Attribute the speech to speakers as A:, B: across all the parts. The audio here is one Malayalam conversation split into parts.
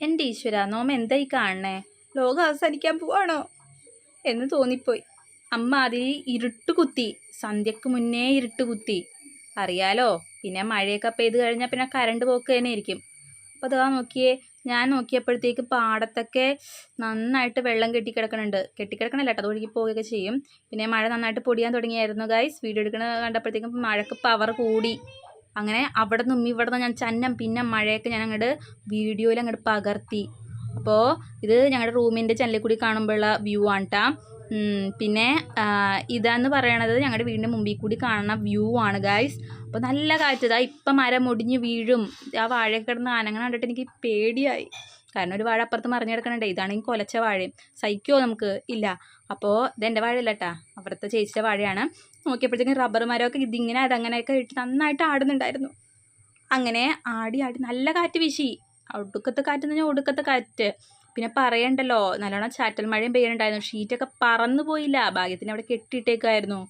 A: എന്റെ ഈശ്വര നോമ എന്തായി കാണണേ? ലോകം അവസാനിക്കാൻ പോവാണോ? എന്ന് തോന്നിപ്പോയി. അമ്മ അതിൽ ഇരുട്ട് കുത്തി സന്ധ്യക്ക് മുന്നേ ഇരുട്ട് കുത്തി. അറിയാലോ പിന്നെ മഴയൊക്കെ പെയ്ത് കഴിഞ്ഞാൽ പിന്നെ കരണ്ട് പോക്ക് തന്നെ ആയിരിക്കും. അപ്പോൾ അതാ നോക്കിയേ ഞാൻ നോക്കിയപ്പോഴത്തേക്ക് പാടത്തൊക്കെ നന്നായിട്ട് വെള്ളം കെട്ടിക്കിടക്കണുണ്ട്. കെട്ടിക്കിടക്കണല്ല കേട്ടോ അത് ഒഴുകി പോവുകയൊക്കെ ചെയ്യും. പിന്നെ മഴ നന്നായിട്ട് പൊടിയാൻ തുടങ്ങിയായിരുന്നു ഗൈസ് വീഡിയോ എടുക്കണ കണ്ടപ്പോഴത്തേക്കും മഴക്ക് പവർ കൂടി. അങ്ങനെ അവിടെ നിന്നും ഇവിടെ നിന്ന് ഞാൻ ചന്നം പിന്നെ മഴയൊക്കെ ഞാൻ അങ്ങോട്ട് വീഡിയോയിൽ അങ്ങോട്ട് പകർത്തി. അപ്പോൾ ഇത് ഞങ്ങളുടെ റൂമിന്റെ ജനലിൽ കൂടി കാണുമ്പോഴുള്ള വ്യൂ ആണ് കേട്ടോ പിന്നെ ഇതാന്ന് പറയണത് ഞങ്ങളുടെ വീടിന്റെ മുമ്പിൽ കൂടി കാണുന്ന വ്യൂ ആണ് ഗായ്സ് അപ്പോൾ നല്ല കാറ്റതാ ഇപ്പം മരം മുടിഞ്ഞ് വീഴും. ആ വാഴയൊക്കെ കിടന്ന് ആനങ്ങൾ കണ്ടിട്ട് എനിക്ക് പേടിയായി. കാരണം ഒരു വാഴ അപ്പുറത്ത് മറിഞ്ഞ് കിടക്കണുണ്ട് ഇതാണെങ്കിൽ കൊലച്ച വാഴയും. സഹിക്കുമോ നമുക്ക്? ഇല്ല. അപ്പോൾ ഇതെന്റെ വാഴയല്ല കേട്ടാ അവിടുത്തെ ചേച്ചിയുടെ വാഴയാണ്. നോക്കിയപ്പോഴത്തേക്കും റബ്ബർ മരമൊക്കെ ഇതിങ്ങനെ അതങ്ങനെയൊക്കെ ഇട്ട് നന്നായിട്ട് ആടുന്നുണ്ടായിരുന്നു. അങ്ങനെ ആടി ആടി നല്ല കാറ്റ് വീശി. ഒടുക്കത്തെ കാറ്റ് എന്ന് പറഞ്ഞാൽ ഒടുക്കത്തെ കാറ്റ്. പിന്നെ പറയണ്ടല്ലോ നല്ലോണം ചാറ്റൽ മഴയും പെയ്യുന്നുണ്ടായിരുന്നു ഷീറ്റൊക്കെ പറന്നു പോയില്ല. ഭാഗ്യത്തിന് അവിടെ കെട്ടിയിട്ടേക്കായിരുന്നു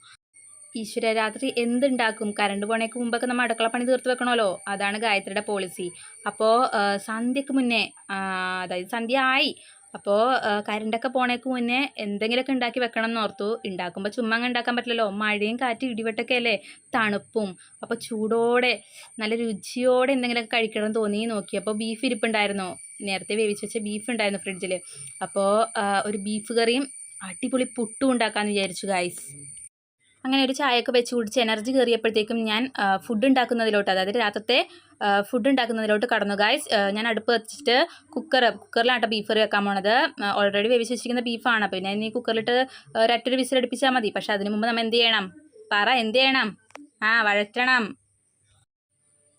A: ഈശ്വര രാത്രി എന്തുണ്ടാക്കും? കറണ്ട് പോണേക്ക് മുമ്പൊക്കെ നമ്മൾ അടുക്കള പണി തീർത്ത് വെക്കണമല്ലോ. അതാണ് ഗായത്രിയുടെ പോളിസി അപ്പോൾ സന്ധ്യക്ക് മുന്നേ അതായത് സന്ധ്യ ആയി. അപ്പോൾ കരണ്ടൊക്കെ പോണേക്ക് മുന്നേ എന്തെങ്കിലുമൊക്കെ ഉണ്ടാക്കി വെക്കണം എന്ന് ഓർത്തു. ഉണ്ടാക്കുമ്പോൾ ചുമ്മാ ഉണ്ടാക്കാൻ പറ്റില്ലല്ലോ. മഴയും കാറ്റ് ഇടിവെട്ടൊക്കെ അല്ലേ? തണുപ്പും. അപ്പോൾ ചൂടോടെ നല്ല രുചിയോടെ എന്തെങ്കിലുമൊക്കെ കഴിക്കണം തോന്നി നോക്കി. അപ്പോൾ ബീഫ് ഇരിപ്പുണ്ടായിരുന്നു. നേരത്തെ വേവിച്ച് വെച്ച ബീഫ് ഉണ്ടായിരുന്നു ഫ്രിഡ്ജിൽ അപ്പോൾ ഒരു ബീഫ് കറിയും അടിപൊളി പുട്ടും ഉണ്ടാക്കാമെന്ന് വിചാരിച്ചു ഗൈസ് അങ്ങനെ ഒരു ചായയൊക്കെ വെച്ച് കുടിച്ച് എനർജി കയറിയപ്പോഴത്തേക്കും ഞാൻ ഫുഡ് ഉണ്ടാക്കുന്നതിലോട്ട് അതായത് രാത്രത്തെ ഫുഡ് ഉണ്ടാക്കുന്നതിലോട്ട് കടന്നു. ഗായ്സ് ഞാൻ അടുപ്പ് വെച്ചിട്ട് കുക്കർ കുക്കറിലാട്ടോ ബീഫ് കറി വെക്കാൻ പോണത്. ഓൾറെഡി വേവിച്ച് വെച്ചിരിക്കുന്ന ബീഫാണ് അപ്പോൾ പിന്നെ ഇനി കുക്കറിലിട്ട് ഒരറ്റൊരു വിസിൽ അടുപ്പിച്ചാൽ മതി. പക്ഷേ അതിന് മുമ്പ് നമ്മൾ എന്ത് ചെയ്യണം? പറ എന്ത് ചെയ്യണം? ആ വഴറ്റണം.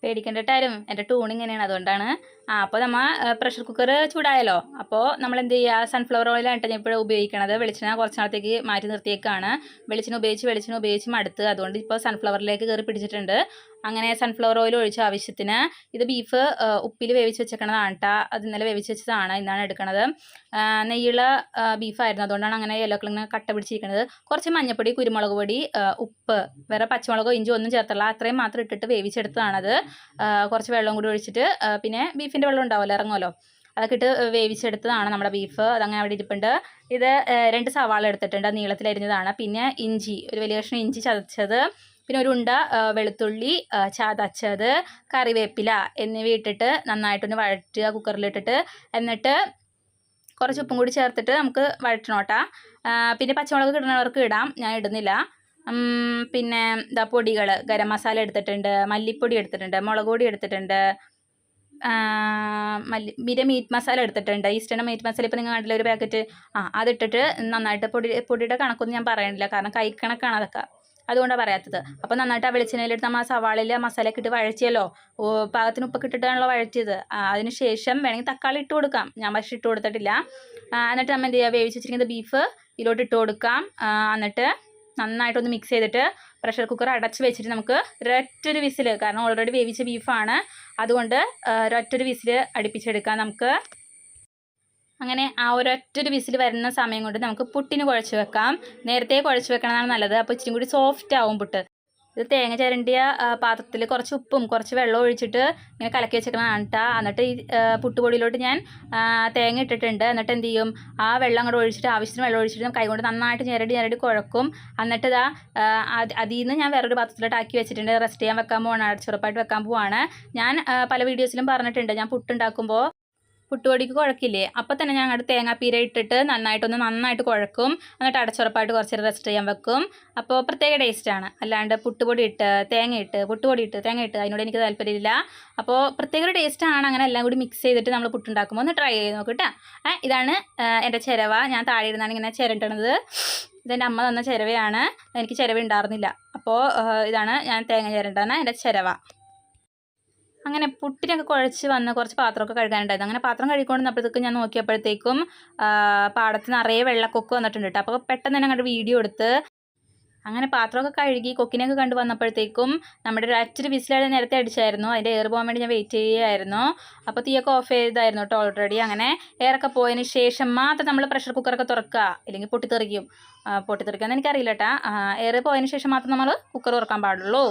A: പേടിക്കണ്ടിട്ടാരും എന്റെ ടൂൺ ഇങ്ങനെയാണ്. അതുകൊണ്ടാണ് ആ അപ്പോൾ നമ്മൾ പ്രഷർ കുക്കർ ചൂടായല്ലോ. അപ്പോൾ നമ്മൾ എന്ത് ചെയ്യുക സൺഫ്ലവർ ഓയിലാണ് ഞാൻ ഇപ്പോൾ ഉപയോഗിക്കണത്. വെളിച്ചെണ്ണ കുറച്ച് നാളത്തേക്ക് മാറ്റി നിർത്തിയേക്കാണ്. വെളിച്ചെണ്ണ ഉപയോഗിച്ച് വെളിച്ചെണ്ണ ഉപയോഗിച്ച് മടുത്ത്. അതുകൊണ്ട് ഇപ്പോൾ സൺഫ്ലവറിലേക്ക് കയറി പിടിച്ചിട്ടുണ്ട്. അങ്ങനെ സൺഫ്ലവർ ഓയിൽ ഒഴിച്ച ആവശ്യത്തിന് ഇത് ബീഫ് ഉപ്പിൽ വേവിച്ച് വെച്ചേക്കണതാണ് കേട്ടോ അത് ഇന്നലെ വേവിച്ച് വെച്ചതാണ്. ഇന്നാണ് എടുക്കണത്. നെയ്യുള്ള ബീഫായിരുന്നു അതുകൊണ്ടാണ് അങ്ങനെ യെല്ലോ ഇങ്ങനെ കട്ട പിടിച്ചിരിക്കുന്നത് കുറച്ച് മഞ്ഞപ്പൊടി കുരുമുളക് പൊടി ഉപ്പ് വേറെ പച്ചമുളകോ ഇഞ്ചോ ഒന്നും ചേർത്തുള്ള അത്രയും മാത്രം ഇട്ടിട്ട് വേവിച്ചെടുത്തതാണത്. കുറച്ച് വെള്ളം കൂടി ഒഴിച്ചിട്ട് പിന്നെ പിന്നെ ബീഫിന്റെ വെള്ളം ഉണ്ടാവുമല്ലോ ഇറങ്ങുമല്ലോ. അതൊക്കെ ഇട്ട് വേവിച്ചെടുത്തതാണ് നമ്മുടെ ബീഫ് അതങ്ങനെ അവിടെ ഇരിപ്പുണ്ട്. ഇത് രണ്ട് സവാള എടുത്തിട്ടുണ്ട്. നീളത്തിലരിഞ്ഞതാണ് പിന്നെ ഇഞ്ചി ഒരു വലിയ കഷ്ണം ഇഞ്ചി ചതച്ചത്. പിന്നെ ഒരു ഉണ്ട വെളുത്തുള്ളി ചതച്ചത് കറിവേപ്പില എന്നിവ ഇട്ടിട്ട് നന്നായിട്ടൊന്ന് വഴറ്റുക കുക്കറിലിട്ടിട്ട് എന്നിട്ട് കുറച്ച് ഉപ്പും കൂടി ചേർത്തിട്ട് നമുക്ക് വഴറ്റണോട്ടാ പിന്നെ പച്ചമുളക് ഇടുന്നവർക്ക് ഇടാം. ഞാൻ ഇടുന്നില്ല. പിന്നെ ഇതാ പൊടികൾ ഗരം മസാല എടുത്തിട്ടുണ്ട് മല്ലിപ്പൊടി എടുത്തിട്ടുണ്ട് മുളക് പൊടി എടുത്തിട്ടുണ്ട് മല്ലി പിന്നെ മീറ്റ് മസാല എടുത്തിട്ടുണ്ട്. ഈസ്റ്റേൺ മീറ്റ് മസാല ഇപ്പോൾ നിങ്ങൾ കണ്ടില്ല ഒരു പാക്കറ്റ് ആ അതിട്ടിട്ട് നന്നായിട്ട് പൊടി പൊടിയുടെ കണക്കൊന്നും ഞാൻ പറയണില്ല. കാരണം കൈ കണക്കാണ് അതൊക്കെ. അതുകൊണ്ടാണ് പറയാത്തത്. അപ്പോൾ നന്നായിട്ട് ആ വെളിച്ചെണ്ണയിലെടുത്ത് നമ്മൾ ആ സവാളയിൽ മസാലയൊക്കെ ഇട്ട് വഴറ്റിയല്ലോ. പാകത്തിന് ഉപ്പൊക്കെ ഇട്ടിട്ടാണല്ലോ ആ, അതിന് ശേഷം വേണമെങ്കിൽ തക്കാളി ഇട്ട് കൊടുക്കാം. ഞാൻ പക്ഷേ ഇട്ട് കൊടുത്തിട്ടില്ല. എന്നിട്ട് നമ്മൾ എന്ത് ചെയ്യുക വേവിച്ച് വെച്ചിരിക്കുന്ന ബീഫ് ഇതിലോട്ട് ഇട്ട് കൊടുക്കാം. എന്നിട്ട് നന്നായിട്ടൊന്ന് മിക്സ് ചെയ്തിട്ട് പ്രഷർ കുക്കർ അടച്ച് വെച്ചിട്ട് നമുക്ക് ഒരൊറ്റൊരു വിസിൽ കാരണം ഓൾറെഡി വേവിച്ച ബീഫാണ് അതുകൊണ്ട് ഒരൊറ്റൊരു വിസിൽ അടുപ്പിച്ചെടുക്കാം നമുക്ക്. അങ്ങനെ ആ ഒരൊറ്റൊരു വിസിൽ വരുന്ന സമയം കൊണ്ട് നമുക്ക് പുട്ടിന് കുഴച്ച് വെക്കാം. നേരത്തെ കുഴച്ച് വെക്കണതാണ് നല്ലത്. അപ്പോൾ ഇച്ചിരി കൂടി സോഫ്റ്റ് ആവും പുട്ട്. ഇത് തേങ്ങ ചിരണ്ടിയ പാത്രത്തിൽ കുറച്ച് ഉപ്പും കുറച്ച് വെള്ളം ഒഴിച്ചിട്ട് ഇങ്ങനെ കലക്കി വെച്ചേക്കണതാണ് കേട്ടോ എന്നിട്ട് ഈ പുട്ടുപൊടിയിലോട്ട് ഞാൻ തേങ്ങ ഇട്ടിട്ടുണ്ട്. എന്നിട്ട് എന്ത് ചെയ്യും? ആ വെള്ളം അങ്ങോട്ട് ഒഴിച്ചിട്ട് ആവശ്യത്തിന് വെള്ളം ഒഴിച്ചിട്ട് കൈകൊണ്ട് നന്നായിട്ട് ഞെരടി ഞെരടി കുഴക്കും. എന്നിട്ട് ഇതാ അതിൽ നിന്ന് ഞാൻ വേറൊരു പാത്രത്തിലോട്ട് ആക്കി വെച്ചിട്ടുണ്ട്. റെസ്റ്റ് ചെയ്യാൻ വെക്കാൻ പോവാണ്. അടച്ചുറപ്പായിട്ട് വെക്കാൻ പോവാണ്. ഞാൻ പല വീഡിയോസിലും പറഞ്ഞിട്ടുണ്ട്. ഞാൻ പുട്ടുണ്ടാക്കുമ്പോൾ പുട്ടുപൊടിക്ക് കുഴക്കില്ലേ? അപ്പോൾ തന്നെ ഞാൻ അങ്ങോട്ട് തേങ്ങാപ്പീര ഇട്ടിട്ട് നന്നായിട്ടൊന്ന് നന്നായിട്ട് കുഴക്കും. എന്നിട്ട് അടച്ചുറപ്പായിട്ട് കുറച്ച് റെസ്റ്റ് ചെയ്യാൻ വെക്കും. അപ്പോൾ പ്രത്യേക ടേസ്റ്റാണ് അല്ലാണ്ട് പുട്ടുപൊടി ഇട്ട് തേങ്ങ ഇട്ട് പുട്ടുപൊടി ഇട്ട് തേങ്ങ ഇട്ട് അതിനോട് എനിക്ക് താല്പര്യമില്ല. അപ്പോൾ പ്രത്യേക ഒരു ടേസ്റ്റാണ് അങ്ങനെ എല്ലാം കൂടി മിക്സ് ചെയ്തിട്ട് നമ്മൾ പുട്ടുണ്ടാക്കുമ്പോൾ ഒന്ന് ട്രൈ ചെയ്ത് നോക്കട്ടെ ഇതാണ് എന്റെ ചിരവ. ഞാൻ താഴെ ഇരുന്നാണ് ഇങ്ങനെ ചിരണ്ടണത്. ഇതെന്റെ അമ്മ തന്ന ചിരവയാണ്. എനിക്ക് ചിരവ ഉണ്ടായിരുന്നില്ല അപ്പോൾ ഇതാണ് ഞാൻ തേങ്ങ ചിരണ്ടാണ് എന്റെ ചിരവ. അങ്ങനെ പുട്ടിനൊക്കെ കുഴച്ച് വന്ന് കുറച്ച് പാത്രമൊക്കെ കഴുകാനുണ്ടായിരുന്നു. അങ്ങനെ പാത്രം കഴുകിക്കൊണ്ടിരുന്നപ്പോഴത്തേക്കും ഞാൻ നോക്കിയപ്പോഴത്തേക്കും പാടത്ത് നിറയെ വെള്ളക്കൊക്ക് വന്നിട്ടുണ്ട് കേട്ടോ അപ്പോൾ പെട്ടെന്ന് തന്നെ അങ്ങോട്ട് വീഡിയോ എടുത്ത് അങ്ങനെ പാത്രമൊക്കെ കഴുകി കൊക്കിനെയൊക്കെ കണ്ടു വന്നപ്പോഴത്തേക്കും നമ്മുടെ ഒരു അറ്റൊരു വിസിലാണ് നേരത്തെ അടിച്ചായിരുന്നു. അതിന്റെ എയർ പോകാൻ വേണ്ടി ഞാൻ വെയിറ്റ് ചെയ്യുകയായിരുന്നു. അപ്പോൾ തീയൊക്കെ ഓഫ് ചെയ്തായിരുന്നു കേട്ടോ ഓൾറെഡി അങ്ങനെ എയറൊക്കെ പോയതിന് ശേഷം മാത്രം നമ്മൾ പ്രഷർ കുക്കറൊക്കെ തുറക്കുക ഇല്ലെങ്കിൽ പൊട്ടിത്തെറിക്കും. പൊട്ടിത്തെറിക്കുക എന്ന് എനിക്കറിയില്ല കേട്ടാ എയർ പോയതിന് ശേഷം മാത്രം നമ്മൾ കുക്കർ തുറക്കാൻ പാടുള്ളൂ.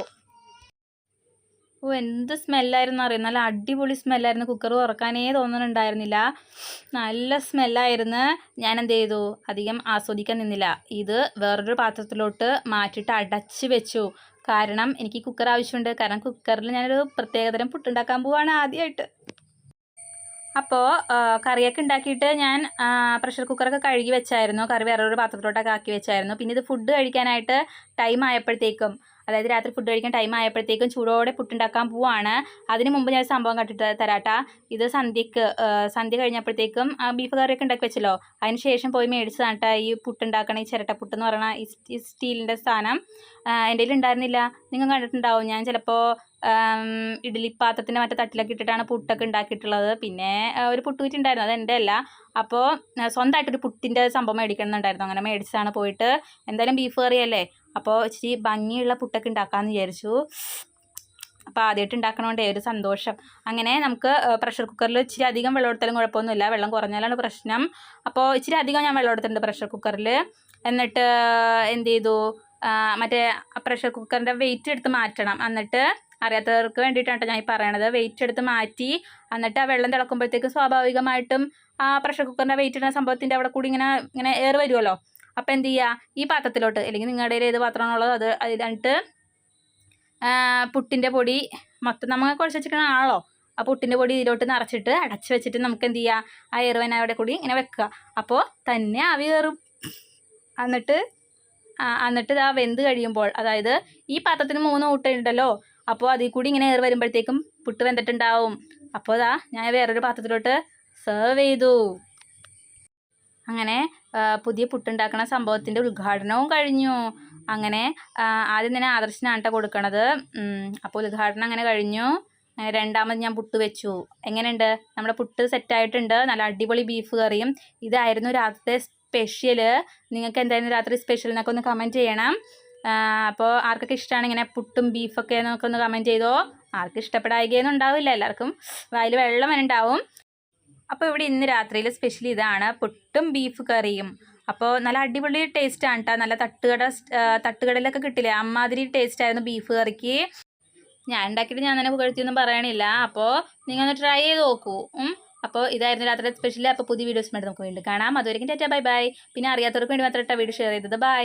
A: ഓ എന്ത് സ്മെല്ലായിരുന്നു അറിയാം? നല്ല അടിപൊളി സ്മെല്ലായിരുന്നു. കുക്കർ തുറക്കാനേ തോന്നുന്നുണ്ടായിരുന്നില്ല നല്ല സ്മെല്ലായിരുന്നു. ഞാൻ എന്ത് ചെയ്തു അധികം ആസ്വദിക്കാൻ നിന്നില്ല. ഇത് വേറൊരു പാത്രത്തിലോട്ട് മാറ്റിയിട്ട് അടച്ച് വെച്ചു. കാരണം എനിക്ക് കുക്കർ ആവശ്യമുണ്ട്. കാരണം കുക്കറിൽ ഞാനൊരു പ്രത്യേകതരം പുട്ടുണ്ടാക്കാൻ പോവാണ് ആദ്യമായിട്ട് അപ്പോൾ കറിയൊക്കെ ഉണ്ടാക്കിയിട്ട് ഞാൻ പ്രഷർ കുക്കറൊക്കെ കഴുകി വെച്ചായിരുന്നു. കറി വേറൊരു പാത്രത്തിലോട്ടൊക്കെ ആക്കി വെച്ചായിരുന്നു. പിന്നെ ഇത് ഫുഡ് കഴിക്കാനായിട്ട് ടൈം ആയപ്പോഴത്തേക്കും. അതായത് രാത്രി ഫുഡ് കഴിക്കാൻ ടൈം ആയപ്പോഴത്തേക്കും ചൂടോടെ പുട്ടുണ്ടാക്കാൻ പോവാണ്. അതിന് മുമ്പ് ഞാൻ സംഭവം കണ്ടിട്ട് തരാട്ടാ. ഇത് സന്ധ്യക്ക് സന്ധ്യ കഴിഞ്ഞപ്പോഴത്തേക്കും ബീഫ് കറിയൊക്കെ ഉണ്ടാക്കി വെച്ചല്ലോ. അതിന് ശേഷം പോയി മേടിച്ചതാണ് കേട്ടോ ഈ പുട്ടുണ്ടാക്കണ ഈ ചിരട്ടപ്പുട്ട് എന്ന് പറയുന്ന ഈ സ്റ്റീലിന്റെ സാധനം. എന്റെ കയ്യിൽ ഉണ്ടായിരുന്നില്ല. നിങ്ങൾ കണ്ടിട്ടുണ്ടാവും. ഞാൻ ചിലപ്പോൾ ഇഡ്ഡലി പാത്രത്തിന്റെ മറ്റേ തട്ടിലൊക്കെ ഇട്ടിട്ടാണ് പുട്ടൊക്കെ ഉണ്ടാക്കിയിട്ടുള്ളത്. പിന്നെ ഒരു പുട്ടുകുറ്റി ഉണ്ടായിരുന്നു അത് എന്റെ അല്ല. അപ്പോൾ സ്വന്തമായിട്ടൊരു പുട്ടിന്റെ സംഭവം മേടിക്കണമെന്നുണ്ടായിരുന്നു. അങ്ങനെ മേടിച്ചാണ് പോയിട്ട്. എന്തായാലും ബീഫ് കറി അല്ലേ? അപ്പോൾ ഇച്ചിരി ഭംഗിയുള്ള പുട്ടൊക്കെ ഉണ്ടാക്കാമെന്ന് വിചാരിച്ചു. അപ്പോൾ ആദ്യമായിട്ട് ഉണ്ടാക്കണോണ്ടേ ഒരു സന്തോഷം. അങ്ങനെ നമുക്ക് പ്രഷർ കുക്കറിൽ ഇച്ചിരി അധികം വെള്ളം എടുത്താലും കുഴപ്പമൊന്നുമില്ല. വെള്ളം കുറഞ്ഞാലാണ് പ്രശ്നം. അപ്പോൾ ഇച്ചിരി അധികം ഞാൻ വെള്ളം എടുത്തിട്ടുണ്ട് പ്രഷർ കുക്കറിൽ എന്നിട്ട് എന്ത് ചെയ്തു? മറ്റേ പ്രഷർ കുക്കറിന്റെ വെയിറ്റ് എടുത്ത് മാറ്റണം. എന്നിട്ട് അറിയാത്തവർക്ക് വേണ്ടിയിട്ടാണ് ഞാൻ ഈ പറയണത്. വെയിറ്റ് എടുത്ത് മാറ്റി എന്നിട്ട് ആ വെള്ളം തിളക്കുമ്പോഴത്തേക്കും സ്വാഭാവികമായിട്ടും ആ പ്രഷർ കുക്കറിന്റെ വെയിറ്റ് ഇടുന്ന സംഭവത്തിന്റെ അവിടെ കൂടി ഇങ്ങനെ ഇങ്ങനെ ഏറ് വരുമല്ലോ അപ്പോൾ എന്ത് ചെയ്യുക ഈ പാത്രത്തിലോട്ട് അല്ലെങ്കിൽ നിങ്ങളുടെ ഏത് പാത്രമാണുള്ളത് അത് അതിലിട്ട് പുട്ടിന്റെ പൊടി മൊത്തം നമ്മൾ കുഴച്ച് വെച്ചിരിക്കുന്ന ആളോ? ആ പുട്ടിന്റെ പൊടി ഇതിലോട്ട് നിറച്ചിട്ട് അടച്ച് വെച്ചിട്ട് നമുക്ക് എന്ത് ചെയ്യുക ആ എറുവൻ അവിടെ കൂടി ഇങ്ങനെ വെക്കുക. അപ്പോൾ തന്നെ ആവി കയറും എന്നിട്ട് ആ, എന്നിട്ട് ഇതാ വെന്ത് കഴിയുമ്പോൾ അതായത് ഈ പാത്രത്തിന് മൂന്ന് ഊട്ടുണ്ടല്ലോ അപ്പോൾ അതിൽ കൂടി ഇങ്ങനെ ഏറി വരുമ്പോഴത്തേക്കും പുട്ട് വെന്തിട്ടുണ്ടാവും. അപ്പോൾ അതാ ഞാൻ വേറൊരു പാത്രത്തിലോട്ട് സെർവ് ചെയ്തു. അങ്ങനെ പുതിയ പുട്ടുണ്ടാക്കണ സംഭവത്തിന്റെ ഉദ്ഘാടനവും കഴിഞ്ഞു. അങ്ങനെ ആദ്യം തന്നെ ആദർശനാണ് കേട്ടോ കൊടുക്കണത്. അപ്പോൾ ഉദ്ഘാടനം അങ്ങനെ കഴിഞ്ഞു. രണ്ടാമത് ഞാൻ പുട്ട് വെച്ചു. എങ്ങനെയുണ്ട്? നമ്മുടെ പുട്ട് സെറ്റായിട്ടുണ്ട് നല്ല അടിപൊളി ബീഫ് കറിയും. ഇതായിരുന്നു രാത്രിത്തെ സ്പെഷ്യൽ നിങ്ങൾക്ക് എന്തായിരുന്നു രാത്രി സ്പെഷ്യൽ എന്നൊക്കെ ഒന്ന് കമന്റ് ചെയ്യണം. അപ്പോൾ ആർക്കൊക്കെ ഇഷ്ടമാണ് ഇങ്ങനെ പുട്ടും ബീഫൊക്കെ എന്നൊക്കെ ഒന്ന് കമന്റ് ചെയ്തോ? ആർക്കും ഇഷ്ടപ്പെടായികയൊന്നും ഉണ്ടാവില്ല. എല്ലാവർക്കും വായിൽ വെള്ളം ഉണ്ടാവും. അപ്പോൾ ഇവിടെ ഇന്ന് രാത്രിയിൽ സ്പെഷ്യൽ ഇതാണ് പുട്ടും ബീഫ് കറിയും. അപ്പോൾ നല്ല അടിപൊളി ടേസ്റ്റ് ആണ് കേട്ടോ നല്ല തട്ടുകട തട്ടുകടലൊക്കെ കിട്ടില്ലേ? അമ്മാതിരി ടേസ്റ്റ് ആയിരുന്നു ബീഫ് കറിക്ക്. ഞാൻ ഉണ്ടാക്കിയിട്ട് ഞാൻ തന്നെ പുകഴ്ത്തിയൊന്നും പറയണില്ല. അപ്പോൾ നിങ്ങൾ ഒന്ന് ട്രൈ ചെയ്ത് നോക്കൂ. അപ്പോൾ ഇതായിരുന്നു രാത്രി സ്പെഷ്യൽ അപ്പോൾ പുതിയ വീഡിയോസ് വേണ്ടി നമുക്ക് വീണ്ടും കാണാം. അതുവരെയും ടാറ്റാ. Bye bye. പിന്നെ അറിയാത്തവർക്ക് വേണ്ടി മാത്രം വീഡിയോ ഷെയർ ചെയ്തത്. ബൈ.